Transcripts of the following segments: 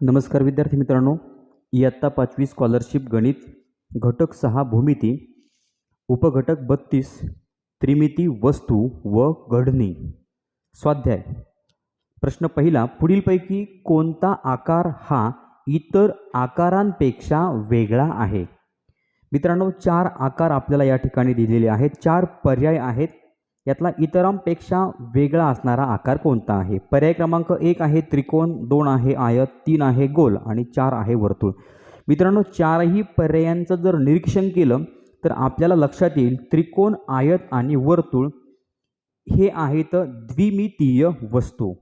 नमस्कार विद्यार्थी मित्रांनो इयत्ता पाचवी स्कॉलरशिप गणित घटक सहा भूमिती उपघटक बत्तीस त्रिमिती वस्तू व घडणी. स्वाध्याय. प्रश्न पहिला पुढीलपैकी कोणता आकार हा इतर आकारांपेक्षा वेगळा आहे? मित्रांनो चार आकार आपल्याला या ठिकाणी दिलेले आहेत चार पर्याय आहेत यातला इतरांपेक्षा वेगळा असणारा आकार कोणता आहे? पर्याय क्रमांक एक आहे त्रिकोण दोन आहे आयत तीन आहे गोल आणि चार आहे वर्तुळ. मित्रांनो चारही पर्यायांचं जर निरीक्षण केलं तर आपल्याला लक्षात येईल त्रिकोण आयत आणि वर्तुळ हे आहेत द्विमितीय वस्तू.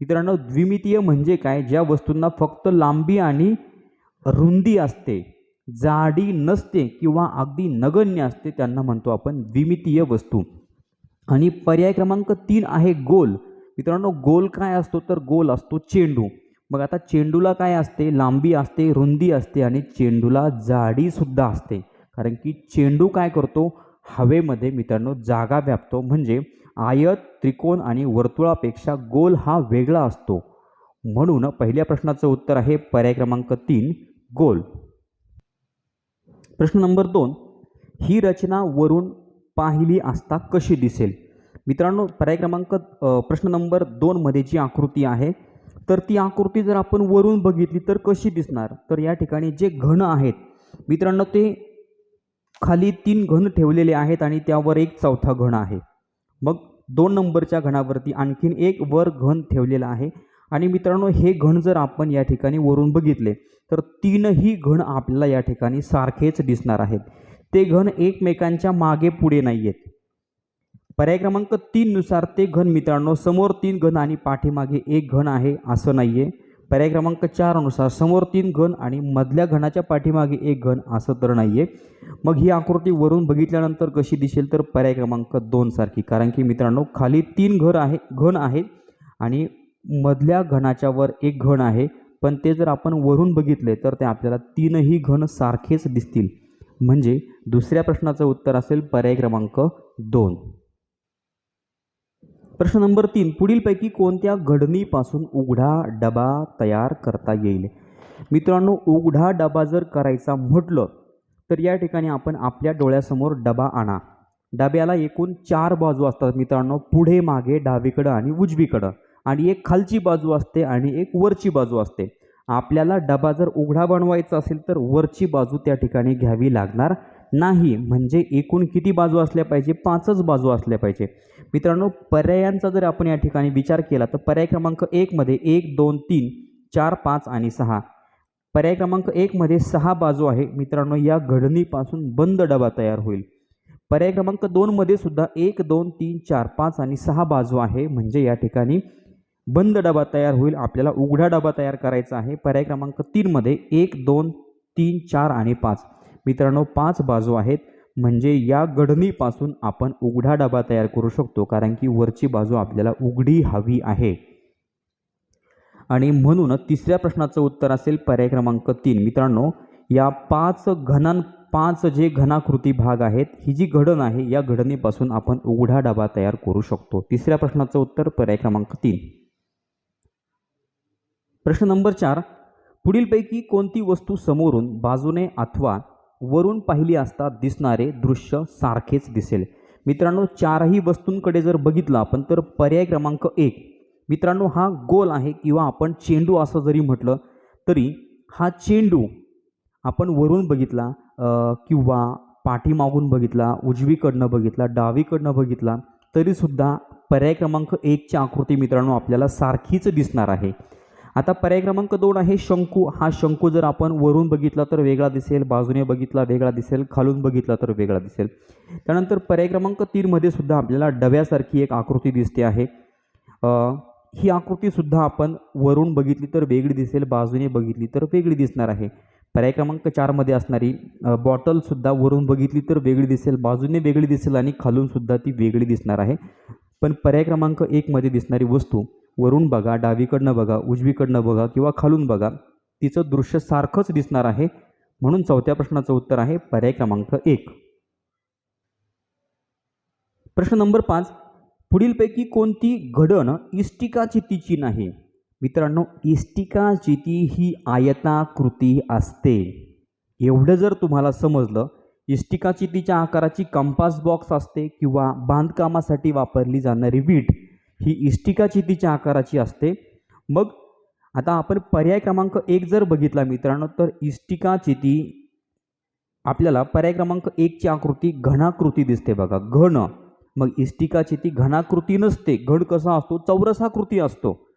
मित्रांनो द्विमितीय म्हणजे काय? ज्या वस्तूंना फक्त लांबी आणि रुंदी असते जाडी नसते किंवा अगदी नगण्य असते त्यांना म्हणतो आपण द्विमितीय वस्तू. आणि पर्याय क्रमांक तीन आहे गोल. मित्रांनो गोल काय असतो? तर गोल असतो चेंडू. मग आता चेंडूला काय असते? लांबी असते रुंदी असते आणि चेंडूला जाडीसुद्धा असते. कारण की चेंडू काय करतो? हवेमध्ये मित्रांनो जागा व्यापतो. म्हणजे आयत त्रिकोण आणि वर्तुळापेक्षा गोल हा वेगळा असतो. म्हणून पहिल्या प्रश्नाचं उत्तर आहे पर्याय क्रमांक तीन गोल. प्रश्न नंबर दोन. ही रचना वरून पाहिली असता कशी दिसेल? मित्रांनो पर्याय क्रमांक प्रश्न नंबर दोनमध्ये जी आकृती आहे तर ती आकृती जर आपण वरून बघितली तर कशी दिसणार? तर या ठिकाणी जे घन आहेत मित्रांनो ते खाली तीन घन ठेवलेले आहेत आणि त्यावर एक चौथा घन आहे. मग दोन नंबरच्या घणावरती आणखीन एक वर घन ठेवलेला आहे आणि मित्रांनो हे घन जर आपण या ठिकाणी वरून बघितले तर तीनही घन आपल्याला या ठिकाणी सारखेच दिसणार आहेत. ते घन एकमेकांच्या मागे पुढे नाही आहेत पर्याय क्रमांक तीननुसार ते घन मित्रांनो समोर तीन घन आणि पाठीमागे एक घन आहे असं नाही आहे पर्याय क्रमांक चारनुसार समोर तीन घन आणि मधल्या घनाच्या पाठीमागे एक घन असं तर नाही आहे मग ही आकृती वरून बघितल्यानंतर कशी दिसेल तर पर्याय क्रमांक दोनसारखी कारण की मित्रांनो खाली तीन घर आहे घन आहेत आणि मधल्या घनाच्या वर एक घन आहे. पण ते जर आपण वरून बघितले तर ते आपल्याला तीनही घन सारखेच दिसतील. म्हणजे दुसऱ्या प्रश्नाचं उत्तर असेल पर्याय क्रमांक दोन. प्रश्न नंबर तीन पुढीलपैकी कोणत्या घडणीपासून उघडा डबा तयार करता येईल? मित्रांनो उघडा डबा जर करायचा म्हटलं तर या ठिकाणी आपण आपल्या डोळ्यासमोर डबा आणा. डब्याला एकूण चार बाजू असतात मित्रांनो पुढे मागे डावीकडं आणि उजवीकडं. आणि एक खालची बाजू असते आणि एक वरची बाजू असते. आपल्याला डबा जर उघडा बनवायचा असेल तर वरची बाजू त्या ठिकाणी घ्यावी लागणार नाही. म्हणजे एकूण किती बाजू असल्या पाहिजे? पाचच बाजू असल्या पाहिजे. मित्रांनो पर्यायांचा जर आपण या ठिकाणी विचार केला तर पर्याय क्रमांक एकमध्ये एक दोन तीन चार पाच आणि सहा. पर्याय क्रमांक एकमध्ये सहा बाजू आहे. मित्रांनो या घडणीपासून बंद डबा तयार होईल. पर्याय क्रमांक दोनमध्ये सुद्धा एक दोन तीन चार पाच आणि सहा बाजू आहे. म्हणजे या ठिकाणी बंद डबा तयार होईल. आपल्याला उघडा डबा तयार करायचा आहे. पर्याय क्रमांक तीनमध्ये एक दोन तीन चार आणि पाच. मित्रांनो पाच बाजू आहेत. म्हणजे या घडणीपासून आपण उघडा डबा तयार करू शकतो. कारण की वरची बाजू आपल्याला उघडी हवी आहे. आणि म्हणून तिसऱ्या प्रश्नाचं उत्तर असेल पर्याय क्रमांक तीन. मित्रांनो या पाच घनां पाच जे घनाकृती भाग आहेत ही जी घडण आहे या घडणीपासून आपण उघडा डबा तयार करू शकतो. तिसऱ्या प्रश्नाचं उत्तर पर्याय क्रमांक तीन. प्रश्न नंबर चार. पुढीलपैकी कोणती वस्तू समोरून बाजूने अथवा वरून पाहिली असता दिसणारे दृश्य सारखेच दिसेल? मित्रांनो चारही वस्तूंकडे जर बघितलं आपण तर पर्याय क्रमांक एक. मित्रांनो हा गोल आहे किंवा आपण चेंडू असं जरी म्हटलं तरी हा चेंडू आपण वरून बघितला किंवा पाठीमागून बघितला उजवीकडनं बघितला डावीकडनं बघितला तरीसुद्धा पर्याय क्रमांक एकची आकृती मित्रांनो आपल्याला सारखीच दिसणार आहे. आता पर्याय क्रमांक दोन आहे शंकू. हा शंकू जर आपण वरून बघितला तर वेगळा दिसेल बाजूने बघितला वेगळा दिसेल खालून बघितला तर वेगळा दिसेल. त्यानंतर पर्याय क्रमांक तीनमध्ये सुद्धा आपल्याला डब्यासारखी एक आकृती दिसते आहे. ही आकृतीसुद्धा आपण वरून बघितली तर वेगळी दिसेल बाजूने बघितली तर वेगळी दिसणार आहे. पर्याय क्रमांक चारमध्ये असणारी बॉटलसुद्धा वरून बघितली तर वेगळी दिसेल बाजूने वेगळी दिसेल आणि खालूनसुद्धा ती वेगळी दिसणार आहे. पण पर्याय क्रमांक एकमध्ये दिसणारी वस्तू वरून बघा डावीकडनं बघा उजवीकडनं बघा किंवा खालून बघा तिचं दृश्य सारखंच दिसणार आहे. म्हणून चौथ्या प्रश्नाचं उत्तर आहे पर्याय क्रमांक एक. प्रश्न नंबर पाच. पुढीलपैकी कोणती घडण इष्टिकाचितीची नाही? मित्रांनो इष्टिका चिती ही आयताकृती असते. एवढं जर तुम्हाला समजलं इष्टिका चितीच्या आकाराची कंपास बॉक्स असते किंवा बांधकामासाठी वापरली जाणारी वीट ही इष्टिका चितीच्या आकाराची असते. मग आता आपण पर्याय क्रमांक एक जर बघितला मित्रांनो तर इष्टिका चिती आपल्याला पर्याय क्रमांक एकची आकृती घनाकृती दिसते बघा. घन. मग इष्टिका चिती घनाकृती नसते. घन कसा असतो? चौरसाकृती असतो.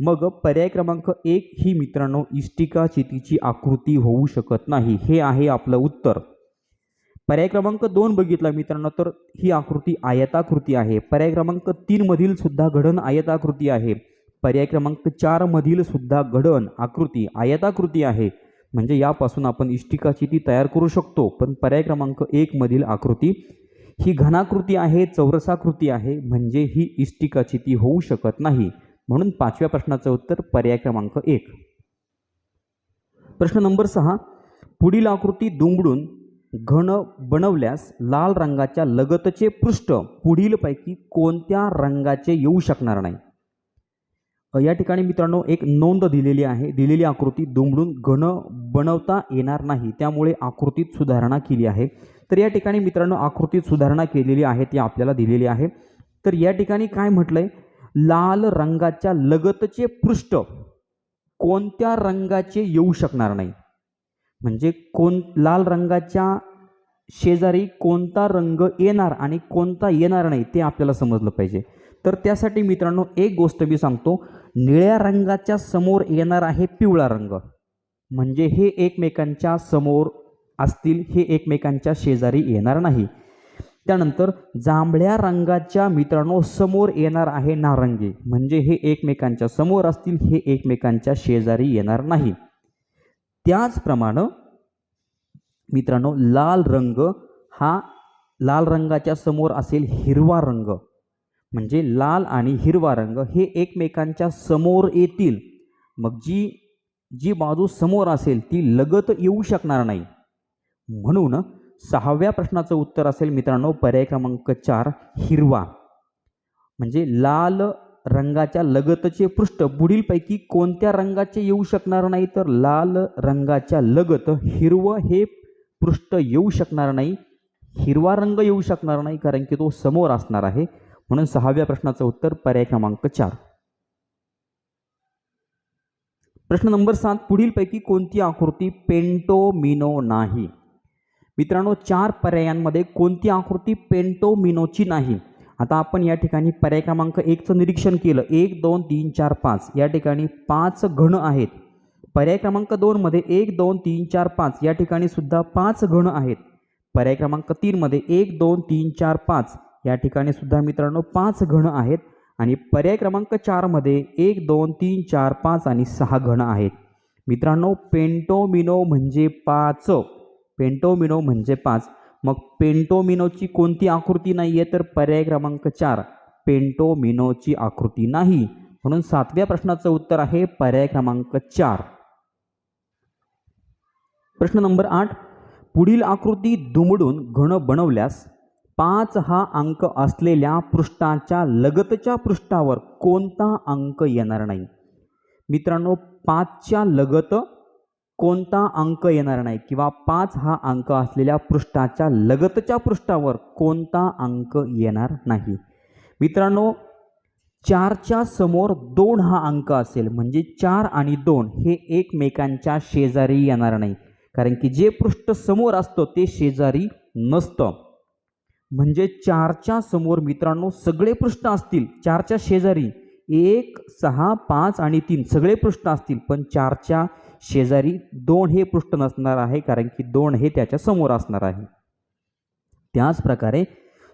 मग पर्याय क्रमांक एक ही मित्रांनो इष्टिका चितीची आकृती होऊ शकत नाही. हे आहे आपलं उत्तर. पर्याय क्रमांक दोन बघितला मित्रांनो तर ही आकृती आयताकृती आहे. पर्याय क्रमांक तीनमधील सुद्धा घडण आयताकृती आहे. पर्याय क्रमांक चारमधील सुद्धा घडण आकृती आयताकृती आहे. म्हणजे यापासून आपण इष्टिकाची ती तयार करू शकतो. पण पर्याय क्रमांक एकमधील आकृती ही घनाकृती आहे चौरसाकृती आहे म्हणजे ही इष्टिकाची ती होऊ शकत नाही. म्हणून पाचव्या प्रश्नाचं उत्तर पर्याय क्रमांक एक. प्रश्न नंबर सहा पुढील आकृती दुमडून घन बनवल्यास लाल रंगाच्या लगतचे पृष्ठ पुढीलपैकी कोणत्या रंगाचे येऊ शकणार नाही. या ठिकाणी मित्रांनो एक नोंद दिलेली आहे. दिलेली आकृती दुमडून घन बनवता येणार नाही. त्यामुळे आकृतीत सुधारणा केली आहे. तर या ठिकाणी मित्रांनो आकृतीत सुधारणा केलेली आहे ती आपल्याला दिलेली आहे. तर या ठिकाणी काय म्हटलंय? लाल रंगाच्या लगतचे पृष्ठ कोणत्या रंगाचे येऊ शकणार नाही. म्हणजे कोण लाल रंगाच्या शेजारी कोणता रंग येणार आणि कोणता येणार नाही ते आपल्याला समजलं पाहिजे. तर त्यासाठी मित्रांनो एक गोष्ट मी सांगतो निळ्या रंगाच्या समोर येणार आहे पिवळा रंग. म्हणजे हे एकमेकांच्या समोर असतील हे एकमेकांच्या शेजारी येणार नाही. त्यानंतर जांभळ्या रंगाच्या मित्रांनो समोर येणार आहे नारंगी. म्हणजे हे एकमेकांच्या समोर असतील हे एकमेकांच्या शेजारी येणार नाही. त्याचप्रमाणे मित्रांनो लाल रंग हा लाल रंगाच्या समोर असेल हिरवा रंग. म्हणजे लाल आणि हिरवा रंग हे एकमेकांच्या समोर येतील. मग जी जी बाजू समोर असेल ती लगत येऊ शकणार नाही. म्हणून सहाव्या प्रश्नाचं उत्तर असेल मित्रांनो पर्याय क्रमांक चार हिरवा. म्हणजे लाल रंगाच्या लगतचे पृष्ठ पुढीलपैकी कोणत्या रंगाचे येऊ शकणार नाही तर लाल रंगाच्या लगत हिरवं हे पृष्ठ येऊ शकणार नाही. हिरवा रंग येऊ शकणार नाही कारण की तो समोर असणार आहे. म्हणून सहाव्या प्रश्नाचं उत्तर पर्याय क्रमांक चार. प्रश्न नंबर सात पुढीलपैकी कोणती आकृती पेंटोमिनो नाही? मित्रांनो चार पर्यायांमध्ये कोणती आकृती पेंटोमिनोची नाही? आता आपण या ठिकाणी पर्याय क्रमांक एकचं निरीक्षण केलं. एक दोन तीन चार पाच. या ठिकाणी पाच घण आहेत. पर्याय क्रमांक दोनमध्ये एक दोन तीन चार पाच या ठिकाणी सुद्धा पाच घण आहेत. पर्याय क्रमांक तीनमध्ये एक दोन तीन चार पाच या ठिकाणी सुद्धा मित्रांनो पाच घण आहेत आणि पर्याय क्रमांक चारमध्ये एक दोन तीन चार पाच आणि सहा घण आहेत. मित्रांनो पेंटोमिनो म्हणजे पाच. पेंटोमिनो म्हणजे पाच. मग पेंटोमिनोची कोणती आकृती नाही आहे तर पर्याय क्रमांक चार पेंटोमिनोची आकृती नाही. म्हणून सातव्या प्रश्नाचं उत्तर आहे पर्याय क्रमांक चार. प्रश्न नंबर आठ पुढील आकृती दुमडून घन बनवल्यास पाच हा अंक असलेल्या पृष्ठाच्या लगतच्या पृष्ठावर कोणता अंक येणार नाही? मित्रांनो पाचच्या लगत कोणता अंक येणार नाही किंवा पाच हा अंक असलेल्या पृष्ठाच्या लगतच्या पृष्ठावर कोणता अंक येणार नाही. मित्रांनो चारच्या समोर दोन हा अंक असेल म्हणजे चार आणि दोन हे एकमेकांच्या शेजारी येणार नाही. कारण की जे पृष्ठ समोर असतं ते शेजारी नसतं. म्हणजे चारच्या समोर मित्रांनो सगळे पृष्ठ असतील चारच्या शेजारी एक सहा पाच आणि तीन सगळे पृष्ठ असतील पण चारच्या शेजारी दोन हे पृष्ठ नसणार आहे कारण की दोन हे त्याच्यासमोर असणार आहे. त्याच प्रकारे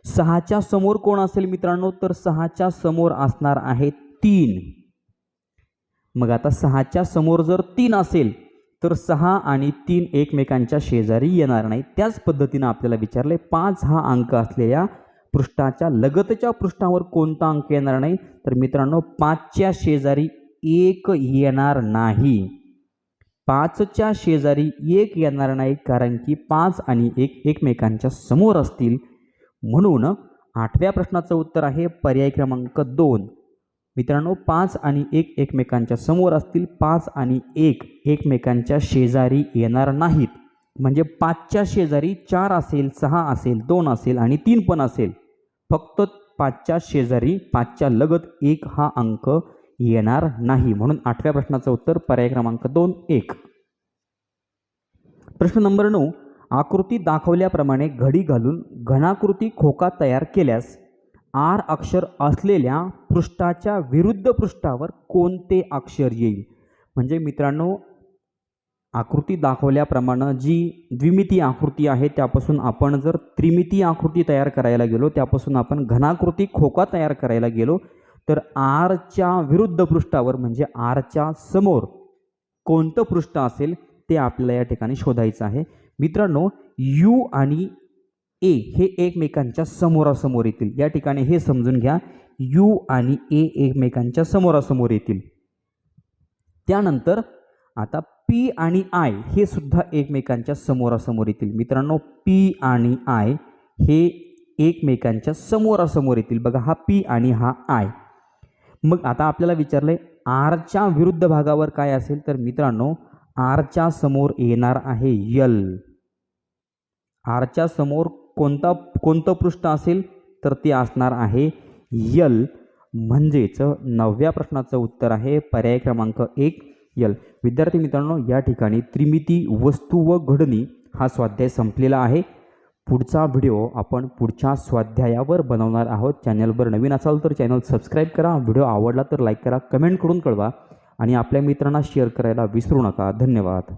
सहाच्या समोर कोण असेल मित्रांनो? तर सहाच्या समोर असणार आहे तीन. मग आता सहाच्या समोर जर तीन असेल तर सहा आणि तीन एकमेकांच्या शेजारी येणार नाही. त्याच पद्धतीनं आपल्याला विचारले पाच हा अंक असलेल्या पृष्ठाच्या लगतच्या पृष्ठावर कोणता अंक येणार नाही? तर मित्रांनो पाचच्या शेजारी एक येणार नाही. पाचच्या शेजारी एक येणार नाही कारण की पाच आणि एक एकमेकांच्या समोर असतील. म्हणून आठव्या प्रश्नाचं उत्तर आहे पर्याय क्रमांक दोन. मित्रांनो पाच आणि एक एकमेकांच्या समोर असतील. पाच आणि एक एकमेकांच्या शेजारी येणार नाहीत. म्हणजे पाचच्या शेजारी चार असेल सहा असेल दोन असेल आणि तीन पण असेल. फक्त पाचच्या शेजारी पाचच्या लगत एक हा अंक येणार नाही म्हणून आठव्या प्रश्नाचं उत्तर पर्याय क्रमांक दोन एक. प्रश्न नंबर नऊ. आकृती दाखवल्याप्रमाणे घडी घालून घनाकृती खोका तयार केल्यास आर अक्षर असलेल्या पृष्ठाच्या विरुद्ध पृष्ठावर कोणते अक्षर येईल? म्हणजे मित्रांनो आकृती दाखवल्याप्रमाणे जी द्विमिती आकृती आहे त्यापासून आपण जर त्रिमिती आकृती तयार करायला गेलो त्यापासून आपण घनाकृती खोका तयार करायला गेलो तर आरच्या विरुद्ध पृष्ठावर म्हणजे आरच्या समोर कोणतं पृष्ठ असेल ते आपल्याला या ठिकाणी शोधायचं आहे. मित्रांनो यू आणि ए हे एकमेकांच्या समोरासमोर येतील. या ठिकाणी हे समजून घ्या. यू आणि ए एकमेकांच्या समोरासमोर येतील. त्यानंतर आता पी आणि आय हे सुद्धा एकमेकांच्या समोरासमोर येतील. मित्रांनो पी आणि आय हे एकमेकांच्या समोरासमोर येतील. बघा हा पी आणि हा आय. मग आता आपल्याला विचारलं आहे आरच्या विरुद्ध भागावर काय असेल? तर मित्रांनो आरच्या समोर येणार आहे यल. आरच्या समोर कोणता कोणतं पृष्ठ असेल? तर ते असणार आहे यल. म्हणजेच नवव्या प्रश्नाचं उत्तर आहे पर्याय क्रमांक एक यल. विद्यार्थी मित्रांनो या ठिकाणी त्रिमिती वस्तू व घडणी हा स्वाध्याय संपलेला आहे. पुढचा व्हिडिओ आपण पुढच्या स्वाध्यायावर बनवणार आहोत. चॅनलवर नवीन असाल तर चॅनल सबस्क्राईब करा. व्हिडिओ आवडला तर लाईक करा कमेंट करून कळवा आणि आपल्या मित्रांना शेअर करायला विसरू नका. धन्यवाद.